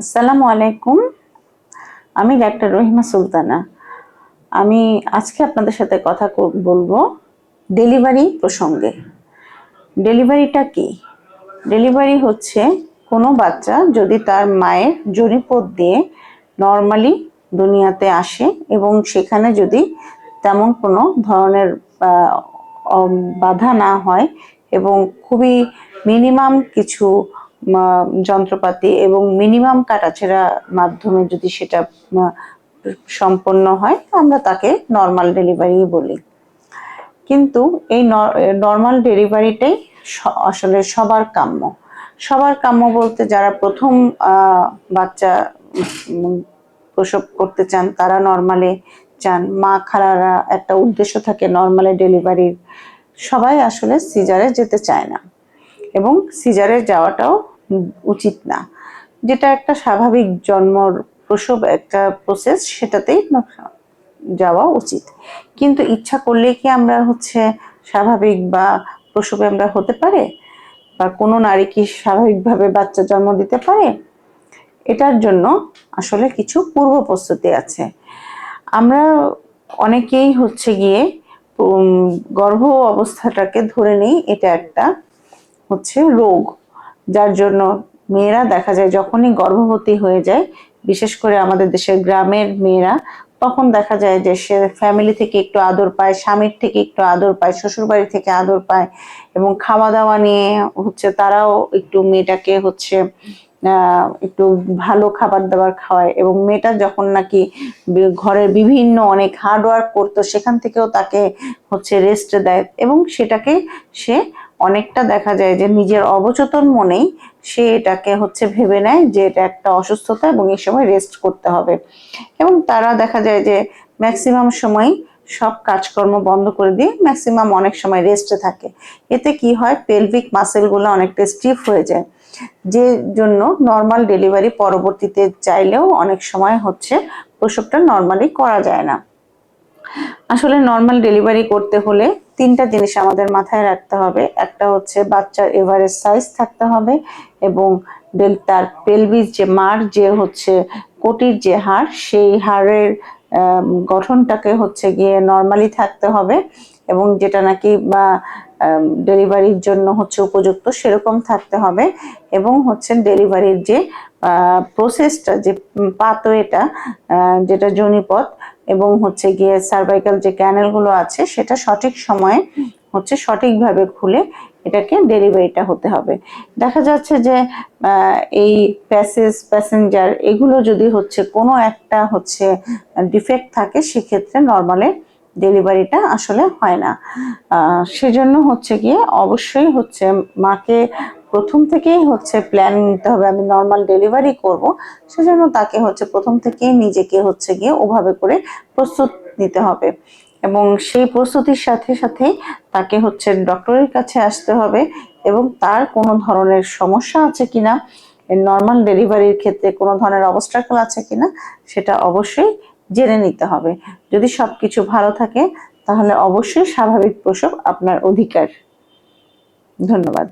আসসালামু আলাইকুম। আমি ডাক্তার রহিমা সুলতানা। আমি আজকে আপনাদের সাথে কথা বলব ডেলিভারি প্রসঙ্গে। ডেলিভারিটা কি? ডেলিভারি হচ্ছে কোনো বাচ্চা যদি তার মায়ের জরিপদ দিয়ে নর্মালি দুনিয়াতে আসে এবং সেখানে যদি তেমন কোনো ধরনের বাধা না হয় এবং খুবই মিনিমাম কিছু যন্ত্রপাতি এবং মিনিমাম কাটাছেড়া মাধ্যমে যদি সেটা সম্পন্ন হয়, আমরা তাকে নর্মাল ডেলিভারি বলি। কিন্তু এই নর্মাল ডেলিভারিটাই আসলে সবার কাম্য। সবার কাম্য বলতে যারা প্রথম বাচ্চা প্রসব করতে চান, তারা নর্মালে চান। মা খালারা একটা উদ্দেশ্য থাকে নর্মালে ডেলিভারির সবাই আসলে সিজারে যেতে চায় না। এবং সিজারে যাওয়াটাও উচিত না। যেটা একটা স্বাভাবিক জন্মর প্রসব, একটা প্রসেস সেটাতেই যাওয়া উচিত। কিন্তু ইচ্ছা করলে কি আমরা হচ্ছে স্বাভাবিক বা প্রসবে আমরা হতে পারে? বা কোনো নারী কি স্বাভাবিকভাবে বাচ্চা জন্ম দিতে পারে? এটার জন্য আসলে কিছু পূর্ব প্রস্তুতি আছে। আমরা অনেকেই হচ্ছে গিয়ে গর্ভ অবস্থাটাকে ধরে নেই, এটা একটা হচ্ছে রোগ। যার জন্য মেয়েরা দেখা যায় যখনই গর্ভবতী হয়ে যায়, বিশেষ করে আমাদের দেশের গ্রামের মেয়েরা, তখন দেখা যায় যে সে ফ্যামিলি থেকে একটু আদর পায়, স্বামীর থেকে একটু আদর পায় শ্বশুর বাড়ি থেকে আদর পায় এবং খাওয়া দাওয়া নিয়ে হচ্ছে তারাও একটু মেয়েটাকে হচ্ছে একটু ভালো খাবার দাবার খাওয়ায় এবং মেয়েটা যখন নাকি ঘরের বিভিন্ন অনেক হার্ডওয়ার্ক করতো, সেখান থেকেও তাকে হচ্ছে রেস্ট দেয় এবং সেটাকে সে অনেকটা দেখা যায় যে নিজের অবচেতন মনেই সে এটাকে হচ্ছে ভেবে নেয় যে এটা একটা অসুস্থতা এবং এই সময় রেস্ট করতে হবে। এবং তারা দেখা যায় যে ম্যাক্সিমাম সময় সব কাজকর্ম বন্ধ করে দিয়ে ম্যাক্সিমাম অনেক সময় রেস্টে থাকে। এতে কি হয়? পেলভিক মাসেলগুলো অনেকটা স্টিফ হয়ে যায়। যে জন্য নর্মাল ডেলিভারি পরবর্তীতে চাইলেও অনেক সময় হচ্ছে প্রসবটা নর্মালি করা যায় না। আসলে নর্মাল ডেলিভারি করতে হলে তিনটা জিনিস আমাদের মাথায় রাখতে হবে। একটা হচ্ছে বাচ্চার এভারেজ সাইজ থাকতে হবে এবং তার পেলভিস যে মার যে হচ্ছে কোটির যে হার সেই হারের গঠনটাকে হচ্ছে গিয়ে নর্মালি থাকতে হবে এবং যেটা নাকি, বা ডেলিভারির জন্য হচ্ছে উপযুক্ত সেরকম থাকতে হবে এবং হচ্ছে ডেলিভারির যে প্রসেসটা যে পাতওয়েটা যেটা জনিপথ এবং হচ্ছে গিয়ে সার্ভাইকাল যে ক্যানেলগুলো আছে সেটা সঠিক সময়ে হচ্ছে সঠিকভাবে খুলে এটাকে ডেলিভারিটা হতে হবে। দেখা যাচ্ছে যে এই প্যাসেজ, প্যাসেঞ্জার এগুলো যদি হচ্ছে কোনো একটা হচ্ছে ডিফেক্ট থাকে সেক্ষেত্রে নর্মালে ডেলিভারিটা আসলে হয় না। সেজন্য হচ্ছে গিয়ে অবশ্যই হচ্ছে মাকে প্রথম থেকেই হচ্ছে প্ল্যান নিতে হবে, আমি নর্মাল ডেলিভারি করব। সেজন্য তাকে হচ্ছে প্রথম থেকেই নিজেকে হচ্ছে গিয়ে ওভাবে করে প্রস্তুত নিতে হবে। এবং সেই প্রস্তুতির সাথে সাথে তাকে হচ্ছে ডক্টরের কাছে আসতে হবে এবং তার কোনো ধরনের সমস্যা আছে কিনা নর্মাল ডেলিভারির ক্ষেত্রে কোনো ধরনের অবস্ট্রাকল আছে কিনা, সেটা অবশ্যই জেনে নিতে হবে। যদি সবকিছু ভালো থাকে তাহলে অবশ্যই স্বাভাবিক প্রসব আপনার অধিকার। ধন্যবাদ।